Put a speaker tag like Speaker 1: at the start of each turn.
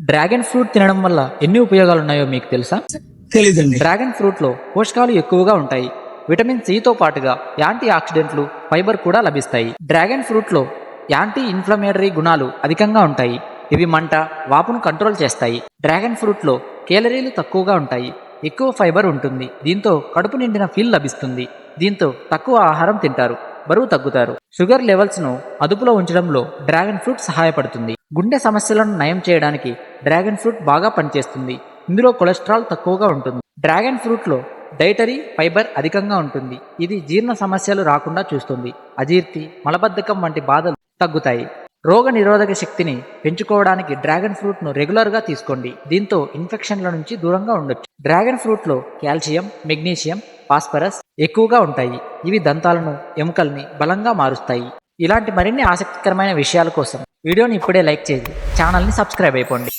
Speaker 1: Dragon fruit తినడం వల్ల ఎన్ని ఉపయోగాలు ఉన్నాయో మీకు తెలుసా? డ్రాగన్ ఫ్రూట్లో పోషకాలు ఎక్కువగా ఉంటాయి. విటమిన్ సితో పాటుగా యాంటీ ఆక్సిడెంట్లు ఫైబర్ కూడా లభిస్తాయి. డ్రాగన్ ఫ్రూట్లో యాంటీ ఇన్ఫ్లమేటరీ గుణాలు అధికంగా ఉంటాయి. ఇవి మంట వాపును కంట్రోల్ చేస్తాయి. డ్రాగన్ ఫ్రూట్లో కేలరీలు తక్కువగా ఉంటాయి. ఎక్కువ ఫైబర్ ఉంటుంది. దీంతో కడుపు నిండిన ఫీల్ లభిస్తుంది. దీంతో తక్కువ ఆహారం తింటారు. బరువు తగ్గుతారు. షుగర్ లెవెల్స్ను అదుపులో ఉంచడంలో డ్రాగన్ ఫ్రూట్ సహాయపడుతుంది. గుండె సమస్యలను నయం చేయడానికి డ్రాగన్ ఫ్రూట్ బాగా పనిచేస్తుంది. ఇందులో కొలెస్ట్రాల్ తక్కువగా ఉంటుంది. డ్రాగన్ ఫ్రూట్లో డైటరీ ఫైబర్ అధికంగా ఉంటుంది. ఇది జీర్ణ సమస్యలు రాకుండా చూస్తుంది. అజీర్తి మలబద్ధకం వంటి బాధలు తగ్గుతాయి. రోగ నిరోధక శక్తిని పెంచుకోవడానికి డ్రాగన్ ఫ్రూట్ను రెగ్యులర్గా తీసుకోండి. దీంతో ఇన్ఫెక్షన్ల నుంచి దూరంగా ఉండొచ్చు. డ్రాగన్ ఫ్రూట్లో కాల్షియం మెగ్నీషియం ఫాస్ఫరస్ ఎక్కువగా ఉంటాయి. ఇవి దంతాలను ఎముకల్ని బలంగా మారుస్తాయి. ఇలాంటి మరిన్ని ఆసక్తికరమైన విషయాల కోసం వీడియోని ఇప్పుడే లైక్ చేసి ఛానల్ని సబ్స్క్రైబ్ అయిపోండి.